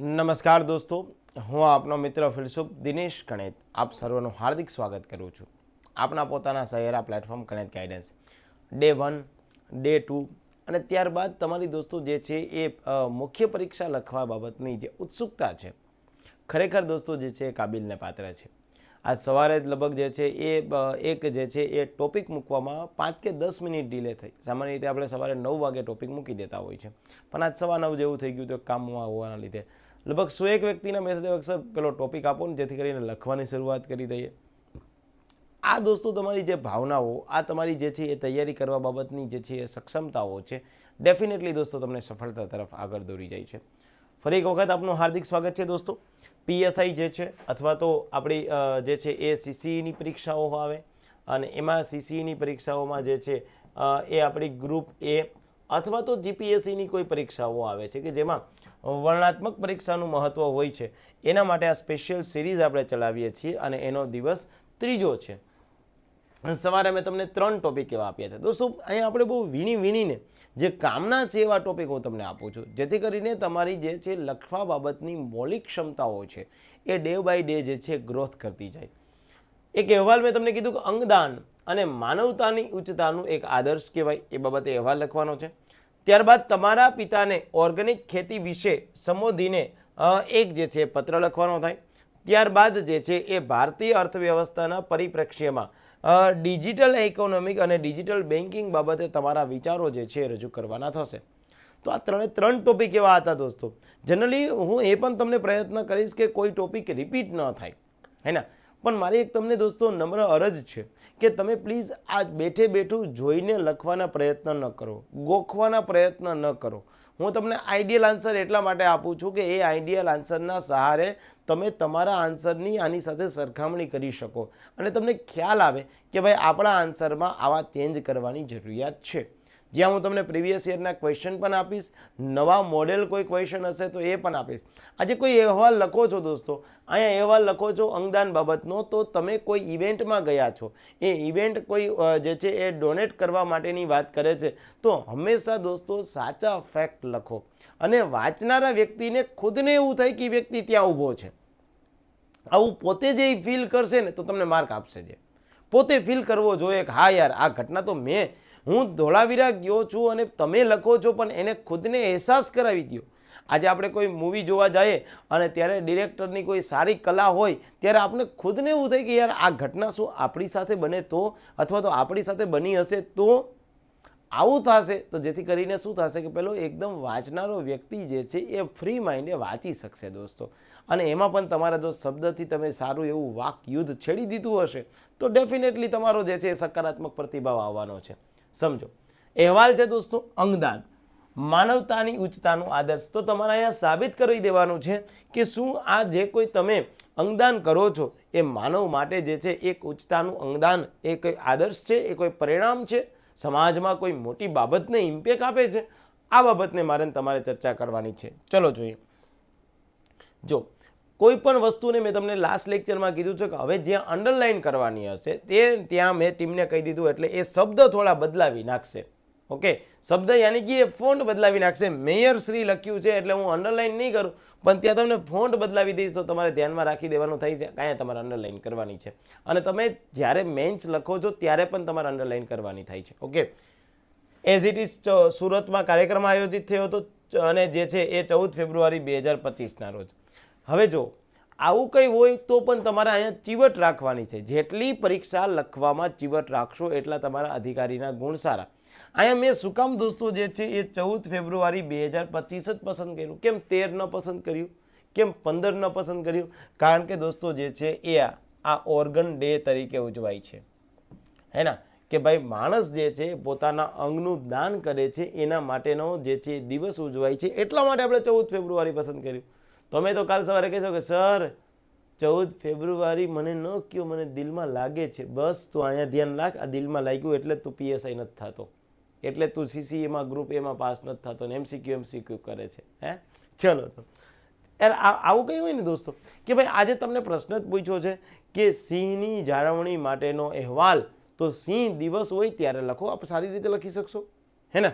નમસ્કાર દોસ્તો, હું આપનો મિત્ર ફિલસુફ દિનેશ કણેત. આપ સર્વનું હાર્દિક સ્વાગત કરું છું. આપના પોતાના સહેરા platform Kanet guidance day one day two અને ત્યારબાદ તમારી દોસ્તો જે છે એ મુખ્ય પરીક્ષા લખવા બાબતની જે ઉત્સુકતા છે, ખરેખર દોસ્તો જે છે એ કાબિલને પાત્ર છે. આજ સવારે જ લગભગ જે છે એ એક જે છે એ ટોપિક મૂકવામાં પાંચ કે દસ મિનિટ ડીલે થઈ. સામાન્ય રીતે આપણે સવારે નવ વાગે ટોપિક મૂકી દેતા હોય છે. પણ આજ સવા નવ જેવું થઈ ગયું તો કામમાં હોવાના લીધે લગભગ સો એક વ્યક્તિના મેસેજ સર પેલો ટોપિક આપો ને, જેથી કરીને લખવાની શરૂઆત કરી દઈએ. આ દોસ્તો તમારી જે ભાવનાઓ, આ તમારી જે છે એ તૈયારી કરવા બાબતની જે છે એ સક્ષમતાઓ છે ડેફિનેટલી દોસ્તો તમને સફળતા તરફ આગળ દોરી જાય છે. ફરી એક વખત આપનું હાર્દિક સ્વાગત છે દોસ્તો. પીએસઆઈ જે છે, અથવા તો આપણી જે છે એ સીસીઈની પરીક્ષાઓ આવે, અને એમાં સીસીઈની પરીક્ષાઓમાં જે છે એ આપણી ગ્રુપ એ અથવા તો જીપીએસસીની કોઈ પરીક્ષાઓ આવે છે, કે જેમાં વર્ણનાત્મક પરીક્ષાનું મહત્ત્વ હોય છે. એના માટે આ સ્પેશિયલ સિરીઝ આપણે ચલાવીએ છીએ અને એનો દિવસ ત્રીજો છે. સવારે મેં તમને ત્રણ ટોપિક એવા આપ્યા હતા દોસ્તો, અહીંયા આપણે બહુ વીણી વીણીને જે કામના છે એવા ટોપિક હું તમને આપું છું. જેથી કરીને તમારી જે છે લખવા બાબતની મૌલિક ક્ષમતાઓ છે, એ ડે બાય ડે જે છે ગ્રોથ કરતી જાય. એક અહેવાલ મેં તમને કીધું કે અંગદાન અને માનવતાની ઉચ્ચતાનું એક આદર્શ કહેવાય. એ બાબતે અહેવાલ લખવાનો છે. ત્યારબાદ તમારા પિતાને ઓર્ગેનિક ખેતી વિશે સંબોધીને એક જે છે પત્ર લખવાનો થાય. ત્યારબાદ જે છે એ ભારતીય અર્થવ્યવસ્થાના પરિપ્રેક્ષ્યમાં ડિજિટલ ઇકોનોમિક અને ડિજિટલ બેન્કિંગ બાબતે તમારા વિચારો જે છે રજૂ કરવાના થશે. તો આ ત્રણે, ત્રણ ટોપિક એવા હતા દોસ્તો. જનરલી હું એ પણ તમને પ્રયત્ન કરીશ કે કોઈ ટોપિક રિપીટ ન થાય. હે ને? પણ મારી એક તમને દોસ્તો નમ્ર અરજ છે કે તમે પ્લીઝ આ બેઠે બેઠું જોઈને લખવાના પ્રયત્ન ન કરો, ગોખવાના પ્રયત્ન ન કરો. હું તમને આઈડિયલ આન્સર એટલા માટે આપું છું કે એ આઈડિયલ આન્સરના સહારે તમે તમારા આન્સરની આની સાથે સરખામણી કરી શકો. અને તમને ખ્યાલ આવે કે ભાઈ આપણા આન્સરમાં આવા ચેન્જ કરવાની જરૂરિયાત છે. જ્યાં હું તમને પ્રીવિયસ યરના ક્વેશ્ચન પણ આપીશ, નવા મોડેલ કોઈ ક્વેશ્ચન હશે તો એ પણ આપીશ. આજે કોઈ અહેવાલ લખો છો દોસ્તો? અહીંયા અહેવાલ લખો છો અંગદાન બાબતનો, તો તમે કોઈ ઇવેન્ટમાં ગયા છો, એ ઇવેન્ટ કોઈ જે છે એ ડોનેટ કરવા માટેની વાત કરે છે, તો હંમેશા દોસ્તો સાચા ફેક્ટ લખો. અને વાંચનારા વ્યક્તિને ખુદને એવું થાય કે વ્યક્તિ ત્યાં ઊભો છે. આવું પોતે જે ફીલ કરશે ને, તો તમને માર્ક આપશે જે. પોતે ફીલ કરવો જોઈએ કે, હા યાર, આ ઘટના તો મેં હું ધોળાવીરા ગયો છું અને તમે લખો છો, પણ એને ખુદને અહેસાસ કરાવી દો આજે આપણે કોઈ મૂવી જોવા જઈએ અને ત્યારે ડિરેક્ટરની કોઈ સારી કલા હોય, ત્યારે આપણે ખુદને એવું થાય કે યાર, આ ઘટના શું આપણી સાથે બને તો? અથવા તો આપણી સાથે બની હશે તો? આવું થશે? તો જેથી કરીને શું થશે કે પેલો એકદમ વાંચનારો વ્યક્તિ જે છે, એ ફ્રી માઇન્ડે વાંચી શકશે દોસ્તો. અને એમાં પણ તમારા જો શબ્દથી તમે સારું એવું વાક યુદ્ધ છેડી દીધું હશે, તો ડેફિનેટલી તમારો જે છે એ સકારાત્મક પ્રતિભાવ આવવાનો છે. સમજો. અહેવાલ છે દોસ્તો અંગદાન. માનવતાની ઉચ્ચતાનો આદર્શ. તો તમારે અહીંયા સાબિત કરી દેવાનું છે કે શું આ જે કોઈ તમે અંગદાન કરો છો, એ માનવ માટે જે છે, એક ઉચ્ચતાનું અંગદાન, એ કોઈ આદર્શ છે, એ કોઈ પરિણામ છે? સમાજમાં કોઈ મોટી બાબતને ઇમ્પેક્ટ આપે છે? આ બાબતને મારે તમારે ચર્ચા કરવાની છે. ચલો જોઈએ. જો કોઈ પણ વસ્તુને મેં તમને લાસ્ટ લેક્ચરમાં કીધું છે કે હવે જ્યાં અંડરલાઇન કરવાની હશે, તે ત્યાં મેં ટીમને કહી દીધું એટલે એ શબ્દ થોડા બદલાવી નાખશે. ઓકે? શબ્દ યાની કે એ ફોન્ટ બદલાવી નાખશે. મેયર શ્રી લખ્યું છે એટલે હું અંડરલાઇન નહીં કરું, પણ ત્યાં તમને ફોન્ટ બદલાવી દઈશ તો તમારે ધ્યાનમાં રાખી દેવાનું થઈ છે. કાંઈ તમારે અંડરલાઇન કરવાની છે. અને તમે જ્યારે મેન્સ લખો છો ત્યારે પણ તમારે અંડરલાઇન કરવાની થાય છે. ઓકે? એઝ ઇટ ઇઝ સુરતમાં કાર્યક્રમ આયોજિત થયો હતો અને જે છે એ ચૌદ ફેબ્રુઆરી બે હજાર પચીસના રોજ. હવે જો, આવું કંઈ હોય તો પણ તમારે અહીંયા ચીવટ રાખવાની છે. જેટલી પરીક્ષા લખવામાં ચીવટ રાખશો એટલા તમારા અધિકારીના ગુણ સારા. અહીંયા મેં સુકામ દોસ્તો જે છે એ ચૌદ ફેબ્રુઆરી બે હજાર પચીસ જ પસંદ કર્યું. કેમ તેર ન પસંદ કર્યું? કેમ પંદર ન પસંદ કર્યું? કારણ કે દોસ્તો જે છે એ આ- ઓર્ગન ડે તરીકે ઉજવાય છે. હે ના? કે ભાઈ માણસ જે છે પોતાના અંગનું દાન કરે છે એના માટેનો જે છે દિવસ ઉજવાય છે. એટલા માટે આપણે ચૌદ ફેબ્રુઆરી પસંદ કર્યું. તમે તો કાલ સવારે કહેશો કે, સર, ચૌદ ફેબ્રુઆરી મને ન કયો, મને દિલમાં લાગે છે. બસ તું અહીંયા ધ્યાન રાખ. આ દિલમાં લાગ્યું એટલે તું પીએસઆઈ નથી થતો. એટલે તું સીસીએમાં ગ્રુપ એમાં પાસ નથી થતો ને એમસીક્યુ એમસીક્યુ કરે છે. હે? ચલો તો. આવું કંઈ હોય ને દોસ્તો? કે ભાઈ, આજે તમને પ્રશ્ન જ પૂછ્યો છે કે સિંહની જાળવણી માટેનો અહેવાલ તો સિંહ દિવસ હોય ત્યારે લખો. આપ સારી રીતે લખી શકશો. હે ને?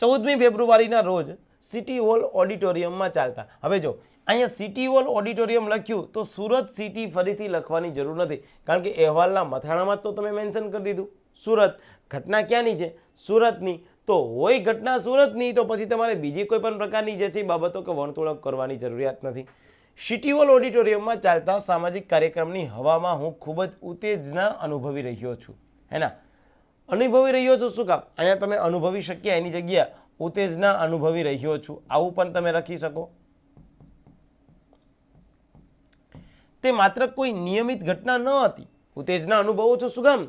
ચૌદમી ફેબ્રુઆરીના રોજ સિટી હોલ ઓડિટોરિયમમાં ચાલતા. હવે જો, અહીંયા સિટી હોલ ઓડિટોરિયમ લખ્યું તો સુરત સિટી ફરીથી લખવાની જરૂર નથી. કારણ કે અહેવાલના મથાણામાં તો તમે મેન્શન કરી દીધું. સુરત ઘટના ક્યાંની છે? સુરતની. તો હોય ઘટના સુરતની, તો પછી તમારે બીજી કોઈ પણ પ્રકારની જે છે બાબતો કે વણતોળક કરવાની જરૂરિયાત નથી. સિટી હોલ ઓડિટોરિયમમાં ચાલતા સામાજિક કાર્યક્રમની હવામાં હું ખૂબ જ ઉત્તેજના અનુભવી રહ્યો છું. હેના? અનુભવી રહ્યો છું શું કામ? અહીંયા તમે અનુભવી શક્યા એની જગ્યા. ઉત્તેજના અનુભવી રહ્યો છું. આવું પણ તમે લખી શકો. તે માત્ર કોઈ નિયમિત ઘટના ન હતી. ઉત્તેજના અનુભવો છો શું કામ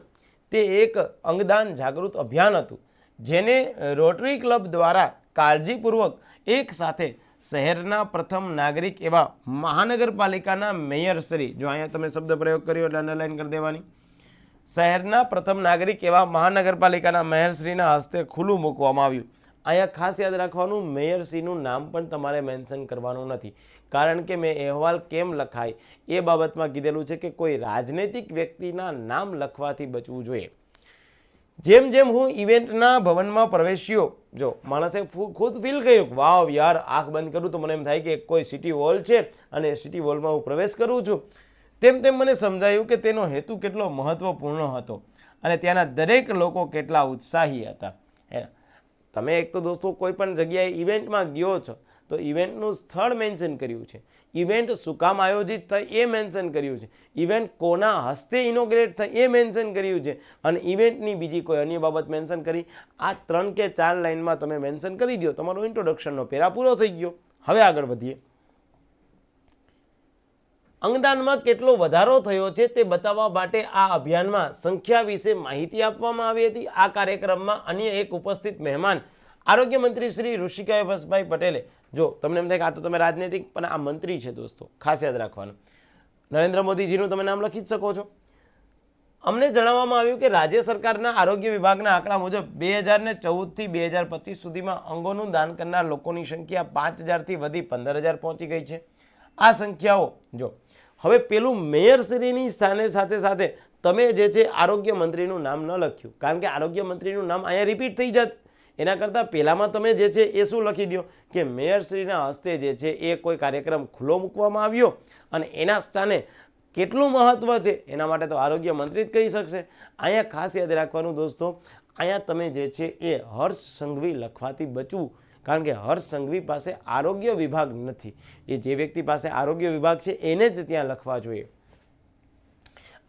તે એક અંગદાન જાગૃત અભિયાન હતું, જેને રોટરી ક્લબ દ્વારા કાળજીપૂર્વક એક સાથે શહેરના પ્રથમ નાગરિક એવા મહાનગરપાલિકાના મેયર શ્રી, જો અહીંયા તમે શબ્દ પ્રયોગ કર્યો એટલે અંડરલાઈન કરી દેવાની. શહેરના પ્રથમ નાગરિક એવા મહાનગરપાલિકાના મેયરશ્રીના હસ્તે ખુલ્લું મૂકવામાં આવ્યું. અહીંયા ખાસ યાદ રાખવાનું મેયરશ્રીનું નામ પણ તમારે મેન્શન કરવાનું નથી. કારણ કે મેં અહેવાલ કેમ લખાય એ બાબતમાં કીધેલું છે કે કોઈ રાજનૈતિક વ્યક્તિના નામ લખવાથી બચવું જોઈએ. જેમ જેમ હું ઇવેન્ટના ભવનમાં પ્રવેશ્યો, જો માણસે ખુદ ફીલ કર્યું વાવ યાર, આંખ બંધ કરું તો મને એમ થાય કે કોઈ સિટી હોલ છે અને સિટી હોલમાં હું પ્રવેશ કરું છું. તેમ તેમ મને સમજાયું કે તેનો હેતુ કેટલો મહત્વપૂર્ણ હતો અને ત્યાંના દરેક લોકો કેટલા ઉત્સાહી હતા. હે તમે એક તો દોસ્તો કોઈ પણ જગ્યાએ ઇવેન્ટમાં ગયો છો, તો ઇવેન્ટનું સ્થળ મેન્શન કર્યું છે. ઇવેન્ટ શું કામ આયોજિત થઈ એ મેન્શન કર્યું છે. ઇવેન્ટ કોના હસ્તે ઇનોગ્રેટ થઈ એ મેન્શન કર્યું છે. અને ઇવેન્ટની બીજી કોઈ અન્ય બાબત મેન્શન કરી, આ ત્રણ કે ચાર લાઇનમાં તમે મેન્શન કરી દો તમારો ઇન્ટ્રોડક્શનનો પેરા પૂરો થઈ ગયો. હવે આગળ વધીએ. અંગદાનમાં કેટલો વધારો થયો છે તે બતાવવા માટે આ અભિયાનમાં સંખ્યા વિશે માહિતી આપવામાં આવી હતી. આ કાર્યક્રમમાં અન્ય એક ઉપસ્થિત મહેમાન આરોગ્ય મંત્રી શ્રી ઋષિકાય વસભાઈ પટેલે. જો, તમને એમ થાય કે આ તો તમે રાજનૈતિક, પણ આ મંત્રી છે દોસ્તો. ખાસ યાદ રાખવાનું. નરેન્દ્ર મોદીજીનું તમે નામ લખી જ શકો છો. અમને જણાવવામાં આવ્યું કે રાજ્ય સરકારના આરોગ્ય વિભાગના આંકડા મુજબ બે હજાર ને ચૌદથી બે હજાર પચીસ સુધીમાં અંગોનું દાન કરનાર લોકોની સંખ્યા પાંચ હજારથી વધી પંદર હજાર પહોંચી ગઈ છે. આ સંખ્યાઓ, જો હવે પેલું મેયરશ્રીની સ્થાને સાથે સાથે તમે જે છે આરોગ્ય મંત્રીનું નામ ન લખ્યું. કારણ કે આરોગ્ય મંત્રીનું નામ અહીંયા રિપીટ થઈ જત. એના કરતાં પહેલાંમાં તમે જે છે એ શું લખી દો કે મેયરશ્રીના હસ્તે જે છે એ કોઈ કાર્યક્રમ ખુલ્લો મૂકવામાં આવ્યો અને એના સ્થાને કેટલું મહત્ત્વ છે એના માટે તો આરોગ્ય મંત્રી જ કહી શકશે. અહીંયા ખાસ યાદ રાખવાનું દોસ્તો, અહીંયા તમે જે છે એ હર્ષ સંઘવી લખવાથી બચવું કારણ કે હર્ષ સંઘવી પાસે આરોગ્ય વિભાગ નથી. એ જે વ્યક્તિ પાસે આરોગ્ય વિભાગ છે, એને જ ત્યાં લખવા જોઈએ.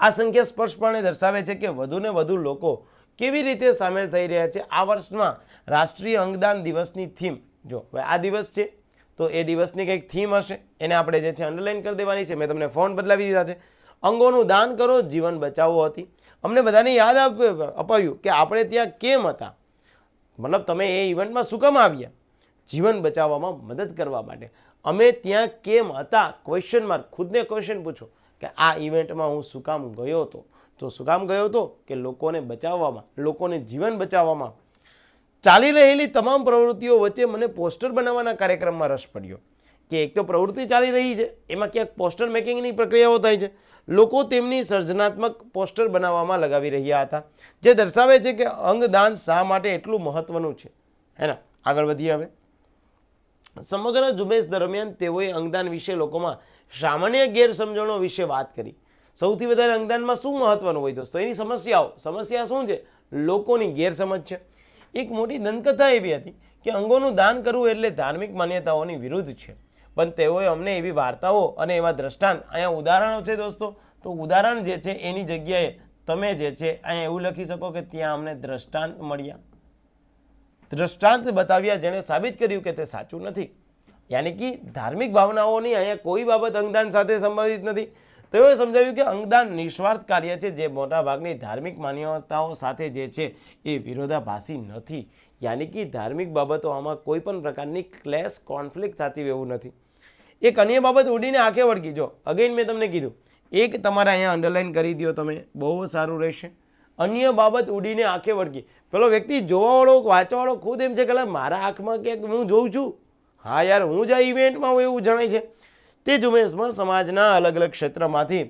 આ સંખ્યા સ્પષ્ટપણે દર્શાવે છે કે વધુને વધુ લોકો કેવી રીતે સામેલ થઈ રહ્યા છે. આ વર્ષમાં રાષ્ટ્રીય અંગદાન દિવસની થીમ, જો હવે આ દિવસ છે, તો એ દિવસની કંઈક થીમ હશે. એને આપણે જે છે અંડરલાઈન કરી દેવાની છે. મેં તમને ફોન બદલાવી દીધા છે. અંગોનું દાન કરો, જીવન બચાવો હતી. અમને બધાને યાદ અપાયું કે આપણે ત્યાં કેમ હતા. મતલબ તમે એ ઇવેન્ટમાં શું કામ આવ્યા? જીવન બચાવવામાં મદદ કરવા માટે. અમે ત્યાં કેમ હતા? ક્વેશ્ચન માર્ક ખુદને ક્વેશ્ચન પૂછો કે આ ઇવેન્ટમાં હું શું કામ ગયો હતો? તો શું કામ ગયો હતો? કે લોકોને બચાવવામાં, લોકોને જીવન બચાવવામાં. ચાલી રહેલી તમામ પ્રવૃત્તિઓ વચ્ચે મને પોસ્ટર બનાવવાના કાર્યક્રમમાં રસ પડ્યો કે એક તો પ્રવૃત્તિ ચાલી રહી છે, એમાં ક્યાંક પોસ્ટર મેકિંગની પ્રક્રિયાઓ થાય છે. લોકો તેમની સર્જનાત્મક પોસ્ટર બનાવવામાં લગાવી રહ્યા હતા, જે દર્શાવે છે કે અંગદાન શા માટે એટલું મહત્વનું છે. હેના, આગળ વધીએ હવે. સમગ્ર ઝુંબેશ દરમિયાન તેઓએ અંગદાન વિશે લોકોમાં સામાન્ય ગેરસમજણો વિશે વાત કરી. સૌથી વધારે અંગદાનમાં શું મહત્વનું હોય દોસ્તો એની સમસ્યાઓ. સમસ્યા શું છે? લોકોની ગેરસમજ છે. એક મોટી દંતકથા એવી હતી કે અંગોનું દાન કરવું એટલે ધાર્મિક માન્યતાઓની વિરુદ્ધ છે. પણ તેઓએ અમને એવી વાર્તાઓ અને એવા દ્રષ્ટાંત. અહીંયા ઉદાહરણો છે દોસ્તો? તો ઉદાહરણ જે છે એની જગ્યાએ તમે જે છે અહીંયા એવું લખી શકો કે ત્યાં અમને દ્રષ્ટાંત મળ્યા. દ્રષ્ટાંત બતાવ્યા જેણે સાબિત કર્યું કે તે સાચું નથી. યાની કે ધાર્મિક ભાવનાઓની અહીંયા કોઈ બાબત અંગદાન સાથે સંબંધિત નથી. તેઓએ સમજાવ્યું કે અંગદાન નિસ્વાર્થ કાર્ય છે જે મોટાભાગની ધાર્મિક માન્યતાઓ સાથે જે છે એ વિરોધાભાસી નથી. યાની કે ધાર્મિક બાબતો આમાં કોઈ પણ પ્રકારની ક્લેશ, કોન્ફ્લિક્ટ થતી એવું નથી. એક અન્ય બાબત ઉડીને આંખે વળગી જો. અગેન મેં તમને કીધું. એક તમારે અહીંયા અંડરલાઇન કરી દો તમે. બહુ સારું રહેશે. અન્ય બાબત ઉડીને આંખે વળગી. પેલો વ્યક્તિ જોવાવાળો, વાંચવાવાળો ખુદ એમ છે કે મારા આંખમાં ક્યાંક હું જોઉં છું? હા યાર, હું જ આ ઇવેન્ટમાં હું એવું જણાય છે. તે ઝુંબેશમાં સમાજના અલગ અલગ ક્ષેત્રમાંથી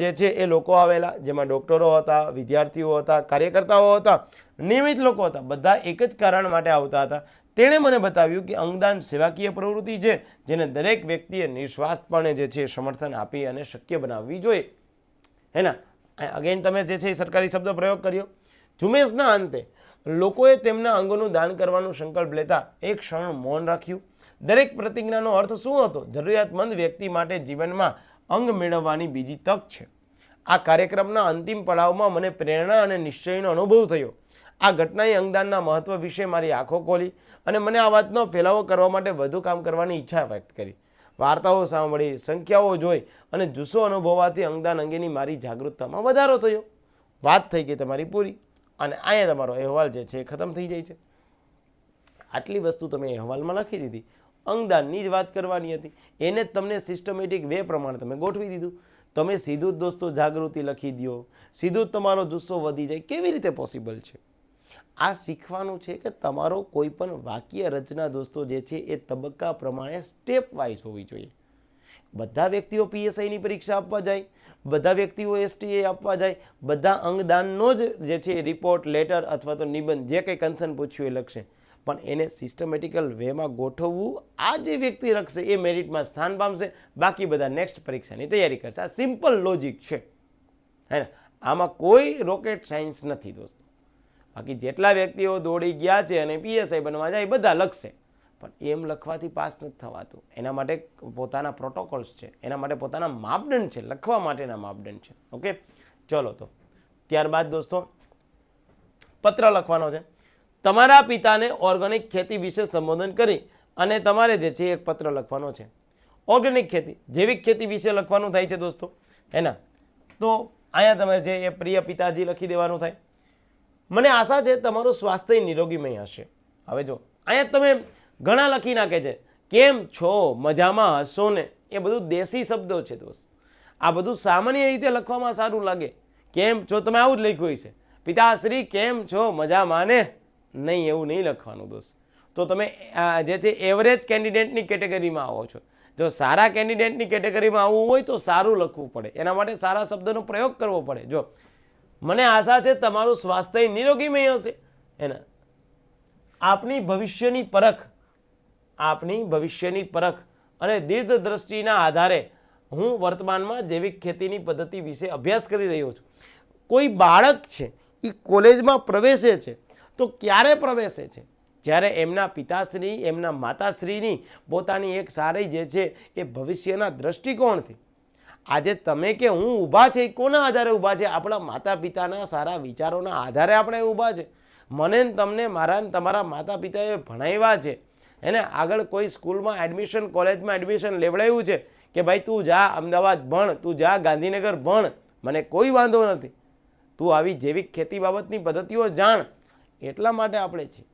જે છે એ લોકો આવેલા, જેમાં ડૉક્ટરો હતા, વિદ્યાર્થીઓ હતા, કાર્યકર્તાઓ હતા, નિયમિત લોકો હતા, બધા એક જ કારણ માટે આવતા હતા. તેણે મને બતાવ્યું કે અંગદાન સેવાકીય પ્રવૃત્તિ છે, જેને દરેક વ્યક્તિએ નિસ્વાર્થપણે જે છે સમર્થન આપી અને શક્ય બનાવવી જોઈએ. હે ના? અગેન તમે જે છે એ સરકારી શબ્દ પ્રયોગ કર્યો. ઝુંબેશના અંતે લોકોએ તેમના અંગોનું દાન કરવાનો સંકલ્પ લેતા એક ક્ષણ મૌન રાખ્યું. દરેક પ્રતિજ્ઞાનો અર્થ શું હતો? જરૂરિયાતમંદ વ્યક્તિ માટે જીવનમાં અંગ મેળવવાની બીજી તક છે. આ કાર્યક્રમના અંતિમ પડાવમાં મને પ્રેરણા અને નિશ્ચયનો અનુભવ થયો. આ ઘટનાએ અંગદાનના મહત્વ વિશે મારી આંખો ખોલી અને મને આ વાતનો ફેલાવો કરવા માટે વધુ કામ કરવાની ઈચ્છા વ્યક્ત કરી. વાર્તાઓ સાંભળી, સંખ્યાઓ જોઈ અને જુસ્સો અનુભવવાથી અંગદાન અંગેની મારી જાગૃતતામાં વધારો થયો. વાત થઈ ગઈ તમારી પૂરી અને અહીંયા તમારો અહેવાલ જે છે એ ખતમ થઈ જાય છે. આટલી વસ્તુ તમે અહેવાલમાં લખી દીધી. અંગદાનની જ વાત કરવાની હતી. એને જ તમને સિસ્ટમેટિક વે પ્રમાણે તમે ગોઠવી દીધું. તમે સીધું જ દોસ્તો જાગૃતિ લખી દો સીધું જ તમારો જુસ્સો વધી જાય. કેવી રીતે પોસિબલ છે? આ શીખવાનું છે કે તમારો કોઈ પણ વાક્ય રચના દોસ્તો જે છે એ તબક્કા પ્રમાણે સ્ટેપ વાઇઝ હોવી જોઈએ. બધા વ્યક્તિઓ પીએસઆઈની પરીક્ષા આપવા જાય, બધા વ્યક્તિઓ એસટીએ આપવા જાય, બધા અંગદાનનો જ જે છે રિપોર્ટ લેટર અથવા તો નિબંધ જે કંઈ કન્સર્ન પૂછ્યું એ લખશે. પણ એને સિસ્ટમેટિકલ વેમાં ગોઠવવું, આ જે વ્યક્તિ રખશે એ મેરિટમાં સ્થાન પામશે, બાકી બધા નેક્સ્ટ પરીક્ષાની તૈયારી કરશે. આ સિમ્પલ લોજિક છે. હે ને? આમાં કોઈ રોકેટ સાયન્સ નથી દોસ્તો. બાકી જેટલા વ્યક્તિઓ દોડી ગયા છે અને પીએસઆઈ બનવા જાય, એ બધા લખશે. પણ એમ લખવાથી પાસ નથી થવાતું. એના માટે પોતાના પ્રોટોકોલ્સ છે. એના માટે પોતાના માપદંડ છે. લખવા માટેના માપદંડ છે. ઓકે? ચલો તો. ત્યારબાદ દોસ્તો, પત્ર લખવાનો છે. તમારા પિતાને ઓર્ગેનિક ખેતી વિશે સંબોધન કરી અને તમારે જે છે એક પત્ર લખવાનો છે. ઓર્ગેનિક ખેતી, જૈવિક ખેતી વિશે લખવાનું થાય છે દોસ્તો. એના તો અહીંયા તમે જે એ પ્રિય પિતાજી લખી દેવાનું થાય. મને આશા છે તમારું સ્વાસ્થ્ય નિરોગીમય હશે. હવે જો, અહીંયા તમે ઘણા લખી નાખે છે, કેમ છો? મજામાં હશો ને? એ બધું દેશી શબ્દો છે દોસ્ત. આ બધું સામાન્ય રીતે લખવામાં સારું લાગે. કેમ છો? તમે આવું જ લખ્યું છે. પિતાશ્રી, કેમ છો? મજામાં ને? નહીં, એવું નહીં લખવાનું દોસ્ત. તો તમે જે છે એવરેજ કેન્ડિડેટની કેટેગરીમાં આવો છો. જો સારા કેન્ડિડેટની કેટેગરીમાં આવવું હોય તો સારું લખવું પડે. એના માટે સારા શબ્દનો પ્રયોગ કરવો પડે. જો મને આશા છે તમારું સ્વાસ્થ્ય નિરોગીમય હશે. એના. આપની ભવિષ્યની પરખ, આપની ભવિષ્યની પરખ અને દીર્ઘ દ્રષ્ટિના આધારે હું વર્તમાનમાં જૈવિક ખેતીની પદ્ધતિ વિશે અભ્યાસ કરી રહ્યો છું. કોઈ બાળક છે એ કોલેજમાં પ્રવેશે છે, તો ક્યારે પ્રવેશે છે? જ્યારે એમના પિતાશ્રી, એમના માતાશ્રીની પોતાની એક સારી જે છે, એ ભવિષ્યના દ્રષ્ટિકોણથી આજે તમે કે હું ઊભા છે એ કોના આધારે ઊભા છે? આપણા માતા પિતાના સારા વિચારોના આધારે આપણે ઊભા છે. મને તમને, મારા તમારા માતા પિતાએ ભણાવ્યા છે. એને આગળ કોઈ સ્કૂલમાં એડમિશન કોલેજમાં એડમિશન લેવડાવ્યું છે કે ભાઈ તું જા, અમદાવાદ ભણ, તું જા, ગાંધીનગર ભણ. મને કોઈ વાંધો નથી. તું આવી જૈવિક ખેતી બાબતની પદ્ધતિઓ જાણ. એટલા માટે આપણે છીએ.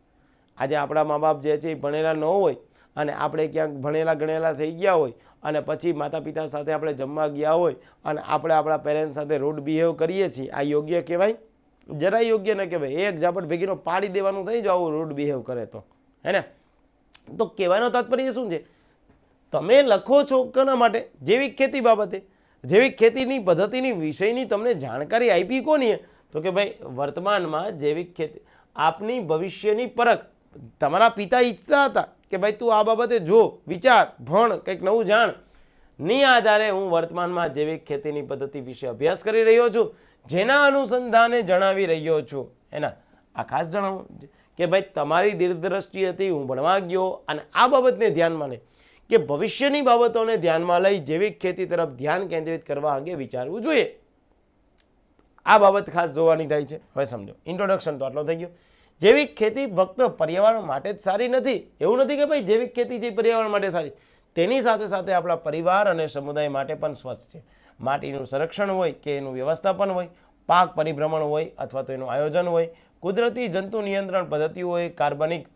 આજે આપણા મા બાપ જે છે એ ભણેલા ન હોય અને આપણે ક્યાંક ભણેલા ગણેલા થઈ ગયા હોય અને પછી માતા પિતા સાથે આપણે જમવા ગયા હોય અને આપણે આપણા પેરેન્ટ્સ સાથે રૂડ બિહેવ કરીએ છીએ, આ યોગ્ય કહેવાય? જરા યોગ્ય ન કહેવાય. એક ઝાપટ ભેગીનો પાડી દેવાનું થઈ જો આવું રૂડ બિહેવ કરે તો. હે ને? તો કહેવાનો તાત્પર્ય શું છે? તમે લખો છો કોના માટે? જૈવિક ખેતી બાબતે. જૈવિક ખેતીની પદ્ધતિની વિષયની તમને જાણકારી આપી કોની તો કે ભાઈ, વર્તમાનમાં જૈવિક ખેતી, આપની ભવિષ્યની પરખ. તમારા પિતા ઈચ્છતા હતા. કે ભાઈ તું આ બાબતે જો, વિચાર, ભણ, કંઈક નવું જાણ. ની આધારે હું વર્તમાનમાં જૈવિક ખેતીની પદ્ધતિ વિશે અભ્યાસ કરી રહ્યો છું, જેના અનુસંધાને જણાવી રહ્યો છું. એના આ ખાસ જણાવું, કે ભાઈ તમારી દીર્ઘદ્રષ્ટિ હતી, હું ભણવા ગયો, અને આ બાબતને ધ્યાનમાં લઈ કે ભવિષ્યની બાબતોને ધ્યાનમાં લઈ જૈવિક ખેતી તરફ ધ્યાન કેન્દ્રિત કરવા અંગે વિચારવું જોઈએ. આ બાબત ખાસ જોવાની થાય છે. હવે સમજો. ઇન્ટ્રોડક્શન તો આટલો થઈ ગયો. જૈવિક ખેતી ફક્ત પર્યાવરણ માટે જ સારી નથી. એવું નથી કે ભાઈ જૈવિક ખેતી જે પર્યાવરણ માટે સારી. તેની સાથે સાથે આપણા પરિવાર અને સમુદાય માટે પણ સ્વચ્છ છે. માટીનું સંરક્ષણ હોય કે એનું વ્યવસ્થાપન હોય, પાક પરિભ્રમણ હોય અથવા તો એનું આયોજન હોય, કુદરતી જંતુ નિયંત્રણ પદ્ધતિઓ હોય, કાર્બનિક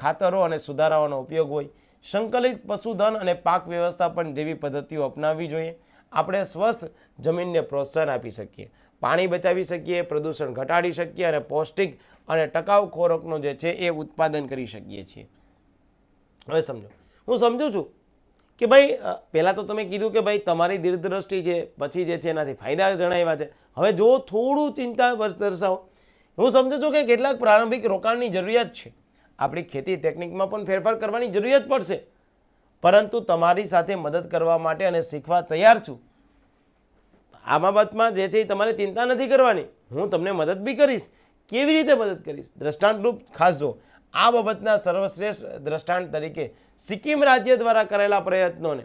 ખાતરો અને સુધારાઓનો ઉપયોગ હોય, સંકલિત પશુધન અને પાક વ્યવસ્થાપન જેવી પદ્ધતિઓ અપનાવવી જોઈએ. આપણે સ્વસ્થ જમીનને પ્રોત્સાહન આપી શકીએ. પાણી બચાવી શકીએ, પ્રદૂષણ ઘટાડી શકીએ અને પૌષ્ટિક અને ટકાઉ ખોરાકનો જે છે એ ઉત્પાદન કરી શકીએ છીએ. હવે સમજો. હું સમજુ છું કે ભાઈ પહેલાં તો તમે કીધું કે ભાઈ તમારી દીર્ઘદ્રષ્ટિ છે, પછી જે છે એનાથી ફાયદા જણાવ્યા છે. હવે જો થોડું ચિંતા દર્શાવો. હું સમજુ છું કે કેટલાક પ્રારંભિક રોકાણની જરૂરિયાત છે. આપણી ખેતી ટેકનિકમાં પણ ફેરફાર કરવાની જરૂરિયાત પડશે. પરંતુ તમારી સાથે મદદ કરવા માટે અને શીખવા તૈયાર છું. આ બાબતમાં જે છે એ તમારે ચિંતા નથી કરવાની. હું તમને મદદ બી કરીશ. કેવી રીતે મદદ કરીશ? દ્રષ્ટાંતરૂપ ખાસ જો આ બાબતના સર્વશ્રેષ્ઠ દ્રષ્ટાંત તરીકે સિક્કિમ રાજ્ય દ્વારા કરેલા પ્રયત્નોને.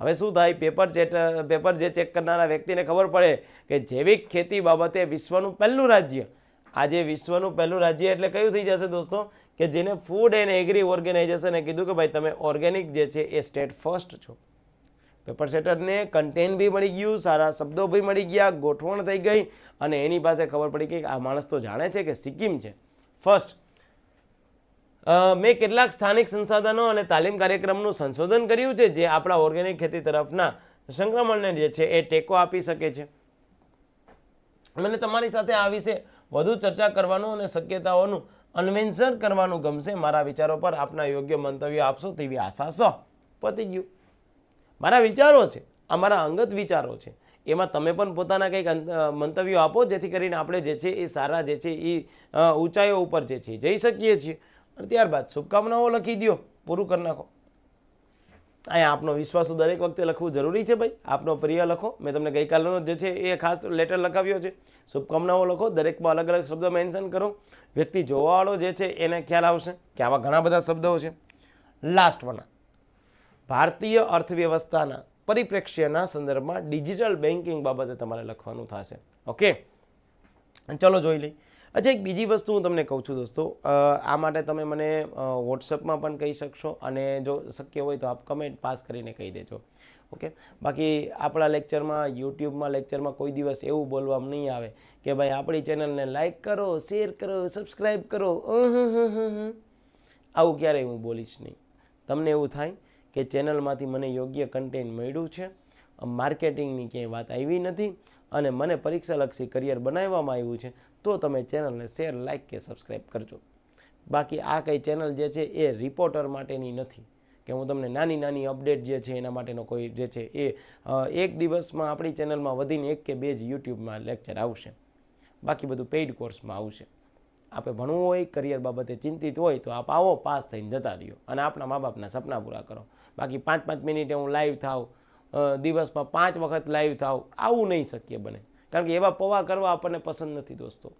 હવે શું થાય? પેપર ચેટ, પેપર જે ચેક કરનારા વ્યક્તિને ખબર પડે કે જૈવિક ખેતી બાબતે વિશ્વનું પહેલું રાજ્ય. આજે વિશ્વનું પહેલું રાજ્ય એટલે કયું થઈ જશે દોસ્તો? કે જેને ફૂડ એન્ડ એગ્રી ઓર્ગેનાઇઝેશને કીધું કે ભાઈ તમે ઓર્ગેનિક જે છે એ સ્ટેટ ફર્સ્ટ છો. પેપર સેટરને કન્ટેન બી મળી ગયું, સારા શબ્દો બી મળી ગયા, ગોઠવણ થઈ ગઈ અને એની પાસે ખબર પડી કે આ માણસ તો જાણે છે કે સિક્કિમ છે. ફર્સ્ટ મેં કેટલાક સ્થાનિક સંસાધનો અને તાલીમ કાર્યક્રમનું સંશોધન કર્યું છે, જે આપણા ઓર્ગેનિક ખેતી તરફના સંક્રમણને જે છે એ ટેકો આપી શકે છે. મને તમારી સાથે આ વિશે વધુ ચર્ચા કરવાનું અને શક્યતાઓનું અન્વેષણ કરવાનું ગમશે. મારા વિચારો પર આપના યોગ્ય મંતવ્યો આપશો તેવી આશા સો પતી ગયું. મારા વિચારો છે, આ મારા અંગત વિચારો છે. એમાં તમે પણ પોતાના કંઈક મંતવ્યો આપો, જેથી કરીને આપણે જે છે એ સારા જે છે એ ઊંચાઈઓ ઉપર જે છે જઈ શકીએ છીએ. અને ત્યારબાદ શુભકામનાઓ લખી દો પૂરું કરી નાખો. અહીંયા આપનો વિશ્વાસ દરેક વખતે લખવું જરૂરી છે ભાઈ. આપનો પ્રિય લખો. મેં તમને ગઈકાલનો જે છે એ ખાસ લેટર લખાવ્યો છે. શુભકામનાઓ લખો. દરેકમાં અલગ અલગ શબ્દ મેન્શન કરો. વ્યક્તિ જોવાવાળો જે છે એને ખ્યાલ આવશે કે આવા ઘણા બધા શબ્દો છે. લાસ્ટ વન ભારતીય અર્થવ્યવસ્થાના પરિપ્રેક્ષ્યના સંદર્ભમાં ડિજિટલ બેન્કિંગ બાબતે તમારે લખવાનું થશે. ઓકે? ચલો જોઈ લઈ અચ્છા, એક બીજી વસ્તુ હું તમને કહું છું દોસ્તો. આ માટે તમે મને વોટ્સઅપમાં પણ કહી શકશો અને જો શક્ય હોય તો આપ કમેન્ટ પાસ કરીને કહી દેજો. ઓકે? બાકી આપણા લેક્ચરમાં યુટ્યુબમાં લેક્ચરમાં કોઈ દિવસ એવું બોલવામાં નહીં આવે કે ભાઈ આપણી ચેનલને લાઇક કરો શેર કરો સબસ્ક્રાઈબ કરો. આવું ક્યારેય હું બોલીશ નહીં. તમને એવું થાય કે ચેનલમાંથી મને યોગ્ય કન્ટેન્ટ મળ્યું છે. માર્કેટિંગની ક્યાંય વાત આવી નથી અને મને પરીક્ષાલક્ષી કરિયર બનાવવામાં આવ્યું છે, તો તમે ચેનલને શેર લાઇક કે સબસ્ક્રાઈબ કરજો. બાકી આ કઈ ચેનલ જે છે એ રિપોર્ટર માટેની નથી, કે હું તમને નાની નાની અપડેટ જે છે એના માટેનો કોઈ જે છે એ એક દિવસમાં આપણી ચેનલમાં વધીને એક કે બે જ યુટ્યુબમાં લેક્ચર આવશે. બાકી બધું પેઇડ કોર્સમાં આવશે. આપણે ભણવું હોય કરિયર બાબતે ચિંતિત હોય, તો આપ આવો પાસ થઈને જતા રહ્યો અને આપણા મા બાપના સપના પૂરા કરો. બાકી પાંચ પાંચ મિનિટે હું લાઈવ થાવ દિવસમાં પાંચ વખત લાઈવ થાવ આવું નહીં શક્ય બને. કારણ કે એવા પવા કરવા આપણને પસંદ નથી દોસ્તો.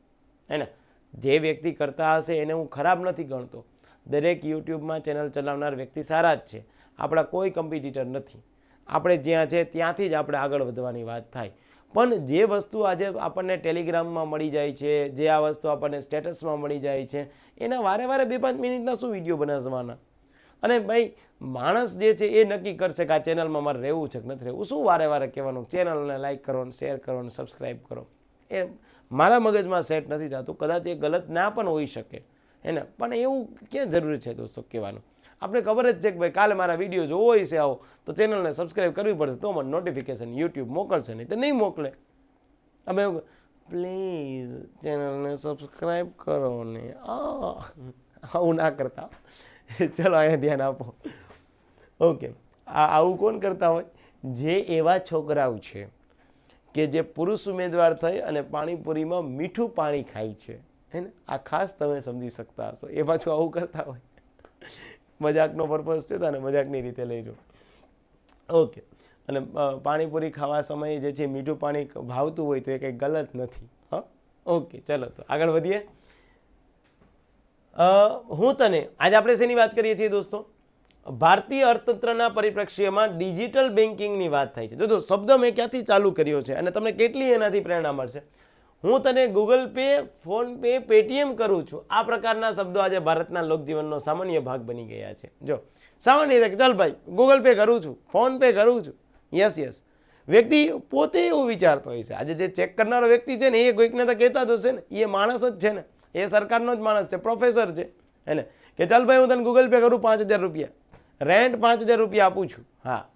હે ને? જે વ્યક્તિ કરતા હશે એને હું ખરાબ નથી ગણતો. દરેક યુટ્યુબમાં ચેનલ ચલાવનાર વ્યક્તિ સારા જ છે. આપણા કોઈ કમ્પિટિટર નથી. આપણે જ્યાં છે ત્યાંથી જ આપણે આગળ વધવાની વાત થાય. પણ જે વસ્તુ આજે આપણને ટેલિગ્રામમાં મળી જાય છે, જે આ વસ્તુ આપણને સ્ટેટસમાં મળી જાય છે, એના વારે વારે બે પાંચ મિનિટના શું વીડિયો બનાવવાના? અને ભાઈ, માણસ જે છે એ નક્કી કરશે કે આ ચેનલમાં મારે રહેવું છે કે નથી રહેવું. શું વારે વારે કહેવાનું? ચેનલને લાઈક કરો ને શેર કરો ને સબસ્ક્રાઈબ કરો. એ મારા મગજમાં સેટ નથી થતું. કદાચ એ ગલત ના પણ હોઈ શકે. એને પણ એવું ક્યાં જરૂરી છે દોસ્તો કહેવાનું? આપણે ખબર જ છે કે ભાઈ, કાલે મારા વીડિયો જોવો હોય છે આવો, તો ચેનલને સબસ્ક્રાઈબ કરવી પડશે. તો મને નોટિફિકેશન યુટ્યુબ મોકલશે નહીં તો નહીં મોકલે. અમે પ્લીઝ ચેનલને સબસ્ક્રાઈબ કરો ને. આવું ના કરતા. ચલો, અહીંયા ધ્યાન આપો. ઓકે આ આવું કોણ કરતા હોય? જે એવા છોકરાઓ છે કે જે પુરુષ ઉમેદવાર થઈ અને પાણીપુરીમાં મીઠું પાણી ખાય છે. હે ને? આ ખાસ તમે સમજી શકતા હશો. એ પાછું આવું કરતા હોય. મજાકનો પર્પઝ છે તો મજાકની રીતે લેજો ઓકે અને પાણીપુરી ખાવા સમયે જે છે મીઠું પાણી ભાવતું હોય તો એ કંઈ ગલત નથી. હા? ઓકે ચલો, તો આગળ વધીએ. હું તને, આજે આપણે શેની વાત કરીએ છીએ દોસ્તો? ભારતીય અર્થતંત્રના પરિપ્રેક્ષ્યમાં ડિજિટલ બેન્કિંગની વાત થાય છે. જો શબ્દ મેં ક્યાંથી ચાલુ કર્યો છે અને તમને કેટલી એનાથી પ્રેરણા મળશે? હું તને ગૂગલ પે ફોનપે પેટીએમ કરું છું. આ પ્રકારના શબ્દો આજે ભારતના લોકજીવનનો સામાન્ય ભાગ બની ગયા છે. જો, સામાન્ય રીતે ચાલ ભાઈ ગૂગલ પે કરું છું ફોનપે કરું છું. યસ યસ વ્યક્તિ પોતે એવું વિચારતો હોય છે. આજે જે ચેક કરનારો વ્યક્તિ છે ને, એ કોઈકને તો કહેતા જ હશે ને, એ માણસ જ છે ને. એ સરકારનો જ માણસ છે, પ્રોફેસર છે. હે ને કે ચાલ ભાઈ હું તને ગૂગલ પે કરું પાંચ હજાર રૂપિયા. રેન્ટ પાંચ હજાર રૂપિયા આપું છું. હા.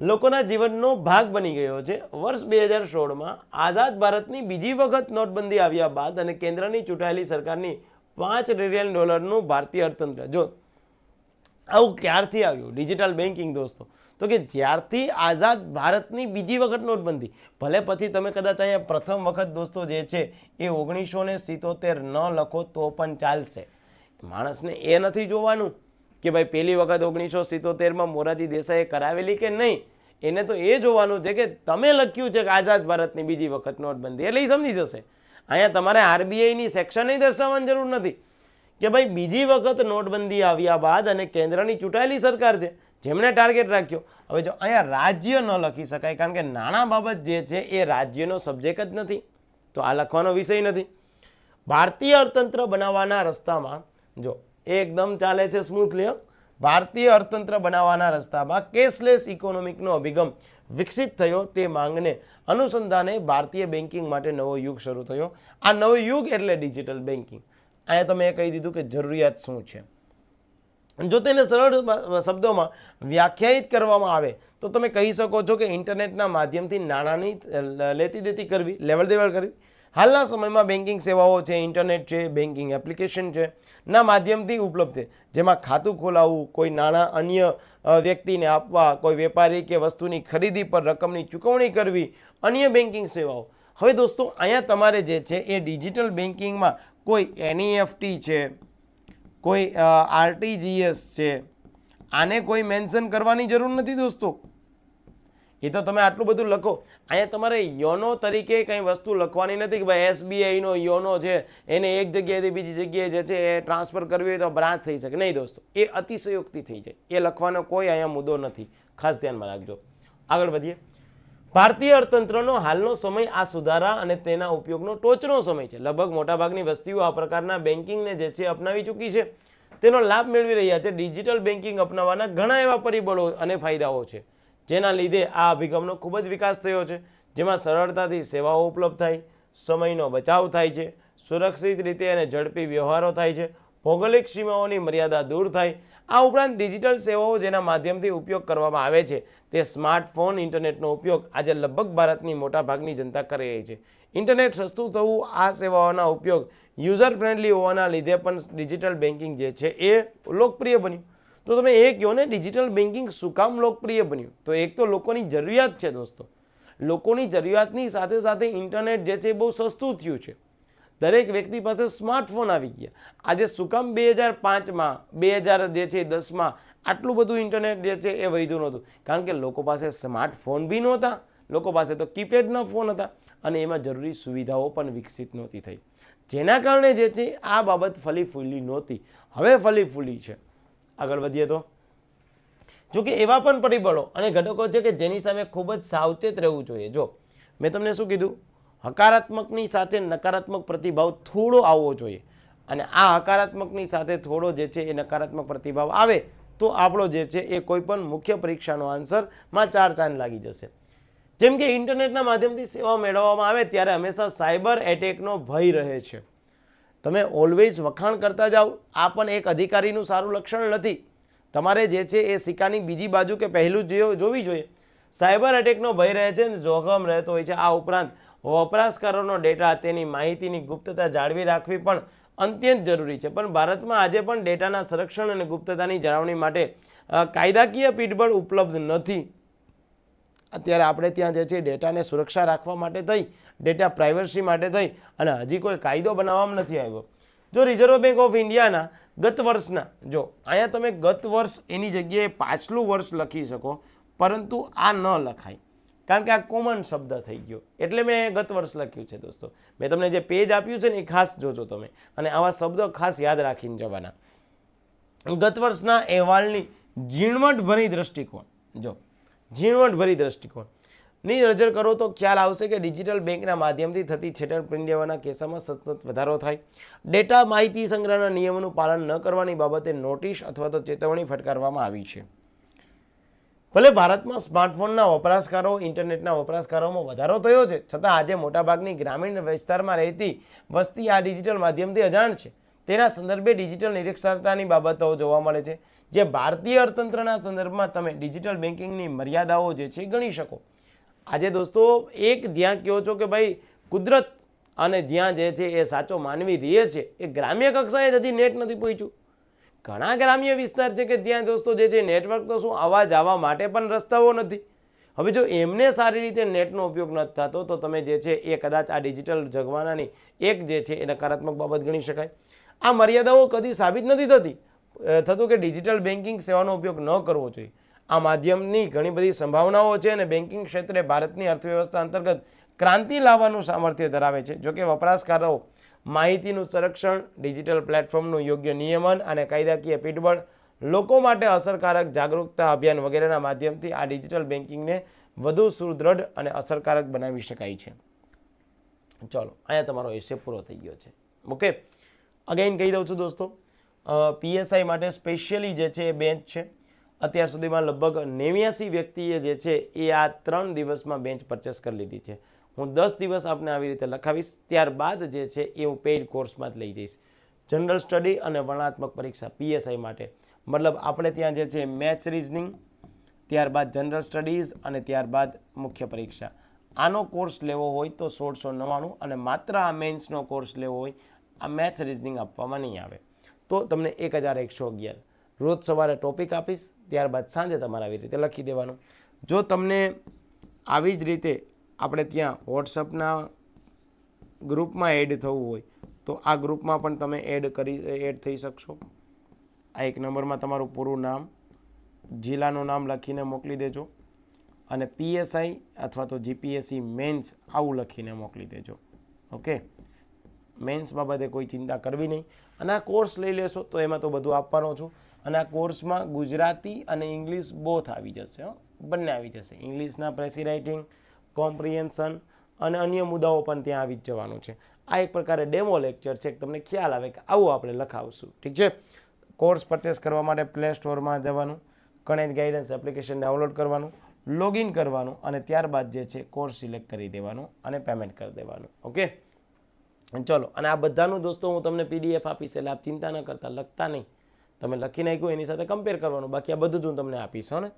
લોકોના જીવનનો ભાગ બની ગયો છે. વર્ષ બે હજાર સોળમાં આઝાદ ભારતની બીજી વખત નોટબંધી આવ્યા બાદ અને કેન્દ્રની ચૂંટાયેલી સરકારની પાંચ ટ્રિલિયન ડોલરનું ભારતીય અર્થતંત્ર. જો આવું ક્યારથી આવ્યું? ડિજિટલ બેન્કિંગ દોસ્તો. તો કે જ્યારથી આઝાદ ભારતની બીજી વખત નોટબંધી, ભલે પછી તમે કદાચ અહીંયા પ્રથમ વખત દોસ્તો જે છે એ ઓગણીસો ને સિત્તોતેર ન લખો તો પણ ચાલશે. માણસને એ નથી જોવાનું કે ભાઈ પહેલી વખત ઓગણીસો સિત્તોતેરમાં મોરારજી દેસાઈએ કરાવેલી કે નહીં. એને તો એ જોવાનું છે કે તમે લખ્યું છે કે આઝાદ ભારતની બીજી વખત નોટબંધી. એટલે એ સમજી જશે. અહીંયા તમારે આરબીઆઈની સેક્શનની દર્શાવવાની જરૂર નથી. કે ભાઈ બીજી વખત નોટબંધી આવ્યા બાદ અને કેન્દ્રની ચૂંટાયેલી સરકાર છે, જેમણે ટાર્ગેટ રાખ્યો. હવે જો અહીંયા રાજ્ય ન લખી શકાય, કારણ કે નાણાં બાબત જે છે એ રાજ્યનો સબ્જેક્ટ જ નથી. તો આ લખવાનો વિષય નથી. ભારતીય અર્થતંત્ર બનાવવાના રસ્તામાં, જો, એ એકદમ ચાલે છે સ્મૂથલી ભારતીય અર્થતંત્ર બનાવવાના રસ્તામાં કેશલેસ ઇકોનોમિકનો અભિગમ વિકસિત થયો તે માંગને અનુસંધાને ભારતીય બેન્કિંગ માટે નવો યુગ શરૂ થયો. આ નવો યુગ એટલે ડિજિટલ બેન્કિંગ અહીંયા તમે કહી દીધું કે જરૂરિયાત શું છે. જો તેને સરળ શબ્દોમાં વ્યાખ્યાયિત કરવામાં આવે, તો તમે કહી શકો છો કે ઇન્ટરનેટના માધ્યમથી નાણાંની લેતી દેતી કરવી લેવડ દેવડ કરવી. હાલના સમયમાં બેન્કિંગ સેવાઓ છે, ઇન્ટરનેટ છે બેન્કિંગ એપ્લિકેશન છે, ના માધ્યમથી ઉપલબ્ધ છે. જેમાં ખાતું ખોલાવવું, કોઈ નાણાં અન્ય વ્યક્તિને આપવા, કોઈ વેપારી કે વસ્તુની ખરીદી પર રકમની ચૂકવણી કરવી, અન્ય બેન્કિંગ સેવાઓ. હવે દોસ્તો અહીંયા તમારે જે છે એ ડિજિટલ બેન્કિંગમાં કોઈ એનઈએફટી છે, કોઈ આરટીજીએસ છે, આને કોઈ મેન્શન કરવાની જરૂર નથી દોસ્તો. એ તો તમે આટલું બધું લખો. અહીંયા તમારે યોનો તરીકે કંઈ વસ્તુ લખવાની નથી કે ભાઈ એસબીઆઈનો યોનો છે, એને એક જગ્યાએથી બીજી જગ્યાએ જે છે એ ટ્રાન્સફર કરવી હોય તો બ્રાન્ચ થઈ શકે. નહીં દોસ્તો, એ અતિશયોક્તિ થઈ જાય. એ લખવાનો કોઈ અહીંયા મુદ્દો નથી. ખાસ ધ્યાનમાં રાખજો. આગળ વધીએ. ભારતીય અર્થતંત્રનો હાલનો સમય આ સુધારા અને તેના ઉપયોગનો ટોચનો સમય છે. લગભગ મોટાભાગની વસ્તીઓ આ પ્રકારના બેન્કિંગને જે છે અપનાવી ચૂકી છે. તેનો લાભ મેળવી રહ્યા છે ડિજિટલ બેન્કિંગ અપનાવવાના ઘણા એવા પરિબળો અને ફાયદાઓ છે, જેના લીધે આ અભિગમનો ખૂબ જ વિકાસ થયો છે, જેમાં સરળતાથી સેવાઓ ઉપલબ્ધ થાય, સમયનો બચાવ થાય છે, સુરક્ષિત રીતે અને ઝડપી વ્યવહારો થાય છે, ભૌગોલિક સીમાઓની મર્યાદા દૂર થાય આ ઉપરાંત ડિજિટલ સેવાઓ જેના માધ્યમથી ઉપયોગ કરવામાં આવે છે, તે સ્માર્ટફોન ઇન્ટરનેટનો ઉપયોગ આજે લગભગ ભારતની મોટાભાગની જનતા કરી રહી છે. ઇન્ટરનેટ સસ્તું થવું, આ સેવાઓના ઉપયોગ યુઝર ફ્રેન્ડલી હોવાના લીધે પણ ડિજિટલ બેન્કિંગ જે છે એ લોકપ્રિય બન્યું. તો તમે એ કહો ને, ડિજિટલ બેન્કિંગ શું કામ લોકપ્રિય બન્યું? તો એક તો લોકોની જરૂરિયાત છે દોસ્તો. લોકોની જરૂરિયાતની સાથે સાથે ઇન્ટરનેટ જે છે એ બહુ સસ્તું થયું છે. દરેક વ્યક્તિ પાસે સ્માર્ટફોન આવી ગયા. આજે સુકમ બે હજાર પાંચમાં, બે હજાર જે છે દસમાં, આટલું બધું ઇન્ટરનેટ જે છે એ વધ્યું નહોતું. કારણ કે લોકો પાસે સ્માર્ટફોન બી નહોતા, લોકો પાસે તો કીપેડના ફોન હતા અને એમાં જરૂરી સુવિધાઓ પણ વિકસિત નહોતી થઈ. જેના કારણે જે છે આ બાબત ફલી ફૂલી નહોતી. હવે ફલી ફૂલી છે. આગળ વધીએ તો. જોકે એવા પણ પરિબળો અને ઘટકો છે કે જેની સામે ખૂબ જ સાવચેત રહેવું જોઈએ. જો, મેં તમને શું કીધું? હકારાત્મકની સાથે નકારાત્મક પ્રતિભાવ થોડો આવવો જોઈએ. અને આ હકારાત્મકની સાથે થોડો જે છે એ નકારાત્મક પ્રતિભાવ આવે તો આપણો જે છે એ કોઈપણ મુખ્ય પરીક્ષાનો આન્સરમાં ચાર ચાંદ લાગી જશે. જેમ કે ઇન્ટરનેટના માધ્યમથી સેવા મેળવવામાં આવે ત્યારે હંમેશા સાયબર એટેકનો ભય રહે છે. તમે ઓલવેઝ વખાણ કરતા જાઓ, આ પણ એક અધિકારીનું સારું લક્ષણ નથી. તમારે જે છે એ સિક્કાની બીજી બાજુ કે પહેલું જોવી જોઈએ. સાયબર એટેકનો ભય રહે છે જોખમ રહેતો હોય છે આ ઉપરાંત વપરાશકારોનો ડેટા તેની માહિતીની ગુપ્તતા જાળવી રાખવી પણ અત્યંત જરૂરી છે. પણ ભારતમાં આજે પણ ડેટાના સંરક્ષણ અને ગુપ્તતાની જાળવણી માટે કાયદાકીય પીઠબળ ઉપલબ્ધ નથી. અત્યારે આપણે ત્યાં જે છે ડેટાને સુરક્ષા રાખવા માટે થઈ, ડેટા પ્રાઇવસી માટે થઈ અને હજી કોઈ કાયદો બનાવવામાં નથી આવ્યો. જો રિઝર્વ બેંક ઓફ ઇન્ડિયાના ગત વર્ષના, જો અહીંયા તમે ગત વર્ષ એની જગ્યાએ પાછલું વર્ષ લખી શકો, પરંતુ આ ન લખાય. કારણ કે આ કોમન શબ્દ થઈ ગયો. એટલે મેં ગત વર્ષ લખ્યું છે દોસ્તો. મેં તમને જે પેજ આપ્યું છે ને એ ખાસ જોજો તમે. અને આવા શબ્દો ખાસ યાદ રાખીને જવાના. ગત વર્ષના અહેવાલની ઝીણવટભરી દ્રષ્ટિકોણ. જો, ઝીણવટભરી દ્રષ્ટિકોણ. ની નજર કરો તો ખ્યાલ આવશે કે ડિજિટલ બેંકના માધ્યમથી થતી છેતરપિંડીઓના કેસોમાં સતત વધારો થાય. ડેટા માહિતી સંગ્રહના નિયમોનું પાલન ન કરવાની બાબતે નોટિસ અથવા તો ચેતવણી ફટકારવામાં આવી છે. ભલે ભારતમાં સ્માર્ટફોનના વપરાશકારો, ઇન્ટરનેટના વપરાશકારોમાં વધારો થયો છે, છતાં આજે મોટાભાગની ગ્રામીણ વિસ્તારમાં રહેતી વસ્તી આ ડિજિટલ માધ્યમથી અજાણ છે. તેના સંદર્ભે ડિજિટલ નિરક્ષરતાની બાબતો જોવા મળે છે, જે ભારતીય અર્થતંત્રના સંદર્ભમાં તમે ડિજિટલ બેન્કિંગની મર્યાદાઓ જે છે ગણી શકો. આજે દોસ્તો, એક જ્યાં કહો છો કે ભાઈ, કુદરત અને જ્યાં જે છે એ સાચો માનવી રહે છે, એ ગ્રામ્ય કક્ષાએ જ હજી નેટ નથી પહોંચ્યું. ઘણા ગ્રામ્ય વિસ્તાર છે કે ત્યાં દોસ્તો જે છે નેટવર્ક તો શું આવવા જવા માટે પણ રસ્તાઓ નથી. હવે જો એમને સારી રીતે નેટનો ઉપયોગ નથી થતો, તો તમે જે છે, એ કદાચ આ ડિજિટલ જગવાનાની એક જે છે એ નકારાત્મક બાબત ગણી શકાય. આ મર્યાદાઓ કદી સાબિત નથી થતી. થતું કે ડિજિટલ બેન્કિંગ સેવાનો ઉપયોગ ન કરવો જોઈએ. આ માધ્યમની ઘણી બધી સંભાવનાઓ છે અને બેન્કિંગ ક્ષેત્રે ભારતની અર્થવ્યવસ્થા અંતર્ગત ક્રાંતિ લાવવાનું સામર્થ્ય ધરાવે છે. જોકે વપરાશકારો માહિતીનું સંરક્ષણ, ડિજિટલ પ્લેટફોર્મનું યોગ્ય નિયમન અને કાયદાકીય પીઠબળ લોકો માટે અસરકારક જાગૃતતા અભિયાન વગેરેના માધ્યમથી આ ડિજિટલ બેન્કિંગને વધુ સુદૃઢ અને અસરકારક બનાવી શકાય છે. ચલો, અહીંયા તમારો એસે પૂરો થઈ ગયો છે. ઓકે અગેઇન કહી દઉં છું દોસ્તો પીએસઆઈ માટે સ્પેશિયલી જે છે એ બેન્ચ છે. અત્યાર સુધીમાં લગભગ નેવ્યાસી વ્યક્તિએ જે છે એ આ ત્રણ દિવસમાં બેન્ચ પરચેસ કરી લીધી છે. હું દસ દિવસ આપને આવી રીતે લખાવીશ, ત્યારબાદ જે છે એ હું પેઇડ કોર્સમાં જ લઈ જઈશ. જનરલ સ્ટડી અને વર્ણાત્મક પરીક્ષા પીએસઆઈ માટે. મતલબ આપણે ત્યાં જે છે મેથ્સ રિઝનિંગ ત્યારબાદ જનરલ સ્ટડીઝ અને ત્યારબાદ મુખ્ય પરીક્ષા. આનો કોર્સ લેવો હોય તો સોળસો નવ્વાણું અને માત્ર આ મેન્સનો કોર્સ લેવો હોય, આ મેથ્સ રિઝનિંગ આપવામાં નહીં આવે. તો તમને એક હજાર એકસો અગિયાર. રોજ સવારે ટોપિક આપીશ, ત્યારબાદ સાંજે તમારે આવી રીતે લખી દેવાનું. જો તમને આવી જ રીતે આપણે ત્યાં વોટ્સઅપના ગ્રુપમાં એડ થવું હોય, તો આ ગ્રુપમાં પણ તમે એડ કરી, એડ થઈ શકશો. આ એક નંબરમાં તમારું પૂરું નામ, જિલ્લાનું નામ લખીને મોકલી દેજો અને પીએસઆઈ અથવા તો જીપીએસસી મેન્સ આવું લખીને મોકલી દેજો. ઓકે? મેન્સ બાબતે કોઈ ચિંતા કરવી નહીં. અને આ કોર્સ લઈ લેશો તો એમાં તો બધું આપવાનો છું. અને આ કોર્સમાં ગુજરાતી અને ઇંગ્લિશ બોથ આવી જશે બંને આવી જશે. ઇંગ્લિશના પ્રેસી રાઇટિંગ કોમ્પ્રિહેન્શન અને અન્ય મુદ્દાઓ પણ ત્યાં આવી જ જવાનું છે. આ એક પ્રકારે ડેમો લેક્ચર છે. તમને ખ્યાલ આવે કે આવું આપણે લખાવશું. ઠીક છે? કોર્સ પરચેસ કરવા માટે પ્લે સ્ટોરમાં જવાનું, ગણિત ગાઈડન્સ એપ્લિકેશન ડાઉનલોડ કરવાનું લોગિન કરવાનું અને ત્યારબાદ જે છે કોર્સ સિલેક્ટ કરી દેવાનું અને પેમેન્ટ કરી દેવાનું. ઓકે? ચલો, અને આ બધાનું દોસ્તો હું તમને પીડીએફ આપીશ એટલે આપ ચિંતા ન કરતા, લખતા નહીં. તમે લખી નાખ્યું, એની સાથે કમ્પેર કરવાનું. બાકી આ બધું જ હું તમને આપીશ, હો ને?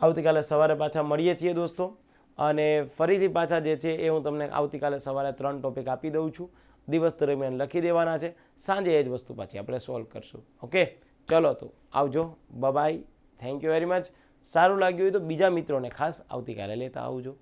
આવતીકાલે સવારે પાછા મળીએ છીએ દોસ્તો. અને ફરીથી પાછા જે છે એ હું તમને આવતીકાલે સવારે ત્રણ ટોપિક આપી દઉં છું. દિવસ દરમિયાન લખી દેવાના છે. સાંજે એ જ વસ્તુ પાછી આપણે સોલ્વ કરશું. ઓકે ચલો તો આવજો. Bye thank you very much સારું લાગ્યું હોય તો બીજા મિત્રોને ખાસ આવતીકાલે લેતા આવજો.